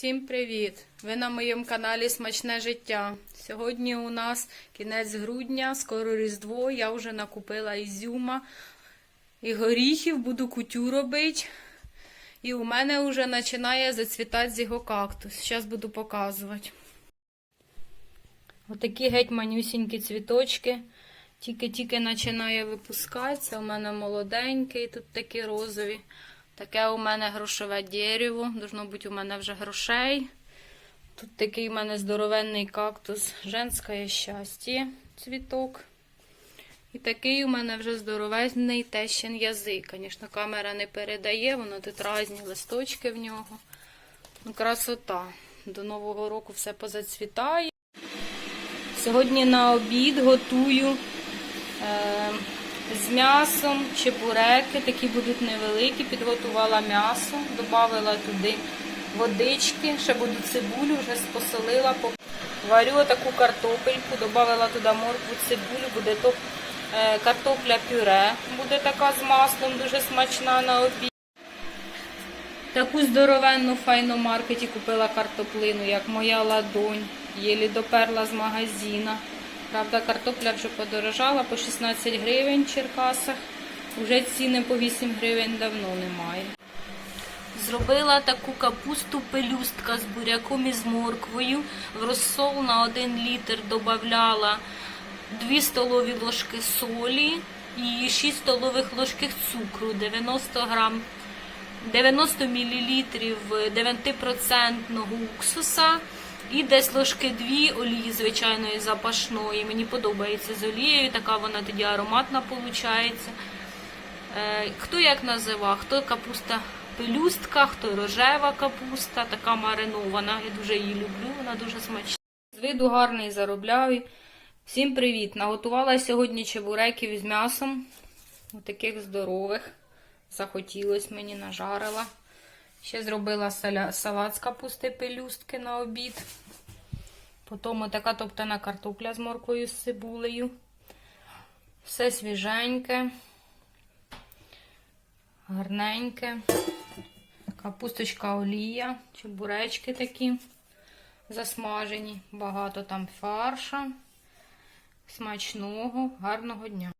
Всім привіт! Ви на моєму каналі Смачне життя. Сьогодні у нас кінець грудня, скоро Різдво. Я вже накупила ізюма і горіхів, буду кутю робити. І у мене вже починає зацвітати з його кактус. Зараз буду показувати. Отакі геть манюсінькі цвіточки. Тільки-тільки починає випускатися. У мене молоденький, тут такі розові. Таке у мене грошове дерево. Должно бути у мене вже грошей. Тут такий у мене здоровенний кактус. Женське щастя, цвіток. І такий у мене вже здоровезний тещин язик. Звісно, камера не передає, воно тут різні листочки в нього. Ну, красота. До Нового року все позацвітає. Сьогодні на обід готую е, з м'ясом чебуреки, такі будуть невеликі. Підготувала м'ясо, додала туди водички, ще буду цибулю, вже посолила. Варю таку картопельку, додала туди моркву, цибулю, буде то е, картопля пюре, буде така з маслом, дуже смачна на обід. Таку здоровенну файну маркеті купила картоплину, як моя ладонь. Єлі доперла з магазина. Правда, картопля вже подорожала по 16 гривень в Черкасах. Уже ціни по 8 гривень давно немає. Зробила таку капусту пелюстка з буряком і з морквою. В розсол на 1 літр додавала 2 столові ложки солі і 6 столових ложки цукру, 90 грам 90 мл 9% уксуса і десь ложки дві олії звичайної запашної. Мені подобається з олією, така вона тоді ароматна виходить. Хто як називав, хто капуста пелюстка, хто рожева капуста, така маринована. Я дуже її люблю, вона дуже смачна. З виду гарний заробляю. Всім привіт! Наготувала сьогодні чебуреків з м'ясом. Отаких здорових. Захотілось мені, нажарила. Ще зробила салат з капусти пелюстки на обід. Потім така топтана картопля з морквою з цибулею. Все свіженьке, гарненьке. Капусточка олія, чебуречки такі засмажені. Багато там фарша. Смачного, гарного дня.